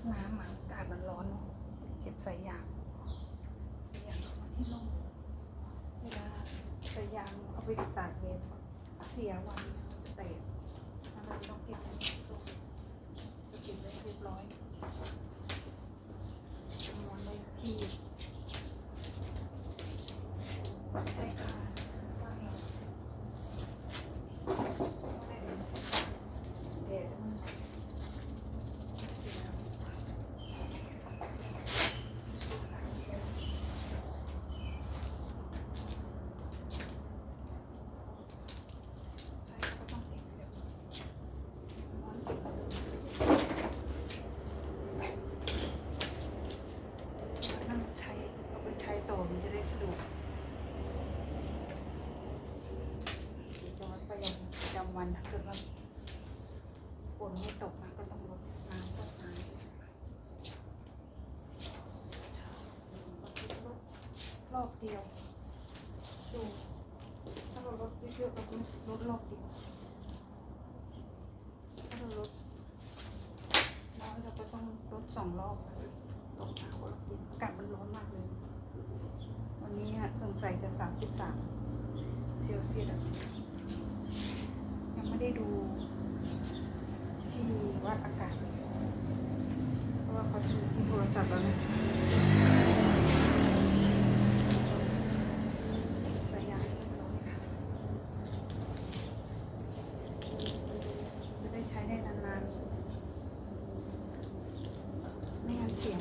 กน้ำมาอากาศมันร้อนเนอะเก็บใส่ยางยางมาที่ร่มเวลาใส่ยางเอาไปตากเย็นเสียวันจะแตกถ้าเราต้องเก็บไว้ในตู้จะเก็บไว้เรียบร้อยม้วนไว้ที่ใต้คานบ้านเราแดดมันเสีย ใช่ก็ต้องเก็บเดี๋ยวร้อนเก็บนั่งใช้เอาไปใช้ต่อมันจะได้สะดวกย้อนไป ยังวันถ้าเกิดว่าฝนไม่ตกมาก็ต้องลดน้ำต้นไม้รอบเดียวดูถ้าเราลดเยอะๆก็ลดรอบเดียวถ้าเราลดน้อยเราก็ต้องลดสองรอบตกหนาวรอบเย็นอากาศมันร้อนมากเลย วันนี้อะสงสัยจะสามสิบสามเซลเซียสอะยังไม่ได้ดูที่ วัดอากาศ เพราะว่าเขาจะมีโทรศัพท์แล้วนะใส่างเรียบร้อยค่ะจะได้ใช้ได้นานๆ ไม่งั้นเสียง